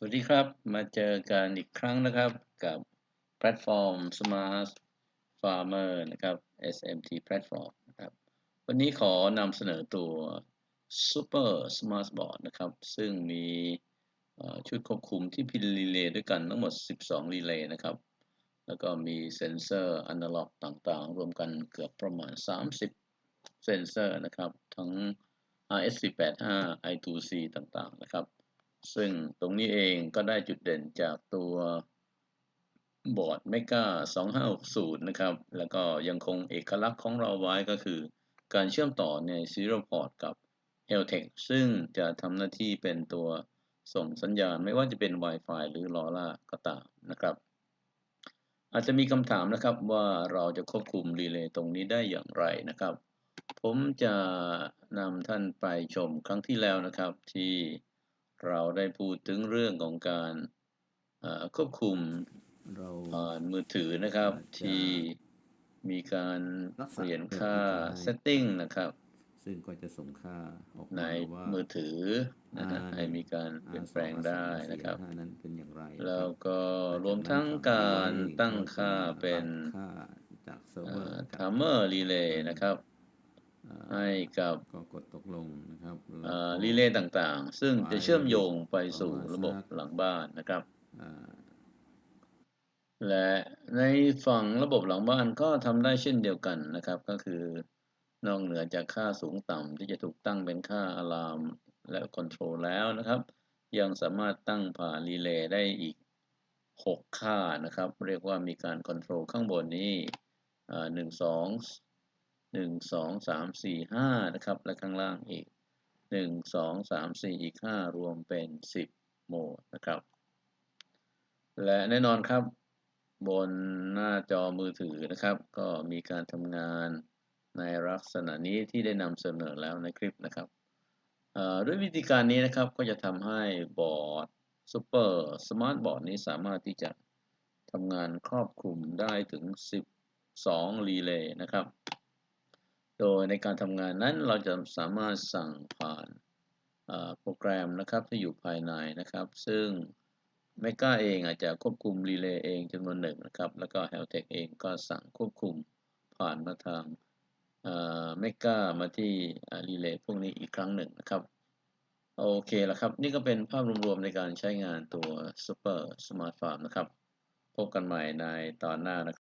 สวัสดีครับ มาเจอกันอีกครั้งนะครับกับแพลตฟอร์ม Smart Farmer นะครับ SMT Platform นะครับ วันนี้ขอนำเสนอตัว Super Smart Board นะครับ ซึ่งมีชุดควบคุมที่พินรีเลย์ด้วยกันทั้งหมด 12 รีเลย์นะครับ แล้วก็มีเซนเซอร์อนาล็อกต่างๆ รวมกันเกือบประมาณ 30 เซนเซอร์นะครับ ทั้ง RS485 I2C ต่างๆ นะครับ ซึ่งตรงนี้เองก็ได้จุดเด่นจากตัวบอร์ด Mega 2560 นะครับ แล้วก็ยังคงเอกลักษณ์ของเราไว้ก็คือ การเชื่อมต่อใน Serial Port กับ e l t e c h ซึ่งจะทำหน้าที่เป็นตัวส่งสัญญาณไม่ว่าจะเป็น Wi-Fi หรือ LoRa ก็ตามนะครับ อาจจะมีคำถามนะครับว่าเราจะควบคุมรีเลย์ตรงนี้ได้อย่างไรนะครับ ผมจะนำท่านไปชมครั้งที่แล้วนะครับที่ เราได้พูดถึงเรื่องของการควบคุมเราผ่านมือถือนะครับ ที่มีการเปลี่ยนค่า setting นะครับ ซึ่งก็จะส่งค่าออกในมือถือนะฮะให้มีการเปลี่ยนแปลงได้นะครับนั้นเป็นอย่างไรแล้วก็รวมทั้งการตั้งค่าเป็นค่าจากเซิร์ฟเวอร์ timer relay นะครับ ให้กับก็กดตกลงนะครับรีเลย์ต่างๆ ซึ่งจะเชื่อมโยงไปสู่ระบบหลังบ้านนะครับ และในฝั่งระบบหลังบ้านก็ทำได้เช่นเดียวกันนะครับ ก็คือนอกเหนือจากค่าสูงต่ำที่จะถูกตั้งเป็นค่าอะลามและคอนโทรลแล้วนะครับ ยังสามารถตั้งผ่านรีเลย์ได้อีก 6 ค่านะครับ เรียกว่ามีการคอนโทรลข้างบนนี้หนึ่งสอง หนึ่งสองสามสี่ห้านะครับ และข้างล่างอีกหนึ่งสองสามสี่อีกห้ารวมเป็นสิบโหมดนะครับ และแน่นอนครับ บนหน้าจอมือถือนะครับ ก็มีการทำงานในลักษณะนี้ที่ได้นำเสนอแล้วในคลิปนะครับด้วยวิธีการนี้นะครับก็จะทำให้บอร์ดซูเปอร์สมาร์ทบอร์ดนี้สามารถที่จะทำงานครอบคลุมได้ถึง 12 รีเลย์นะครับ โดยในการทำงานนั้นเราจะสามารถสั่งผ่านโปรแกรมนะครับที่อยู่ภายในนะครับ ซึ่ง m e กาเองอาจจะควบคุมรีเลย์เองจำนวนหนึ่งนะครับ แล้วก็ h e l t e c h เองก็สั่งควบคุมผ่านมาทางเมกามาที่รีเลย์พวกนี้อีกครั้งหนึ่งนะครับ โอเคแล้วครับ นี่ก็เป็นภาพรวมๆในการใช้งานตัว Super Smart Farm นะครับ พบกันใหม่ในตอนหน้านะครับ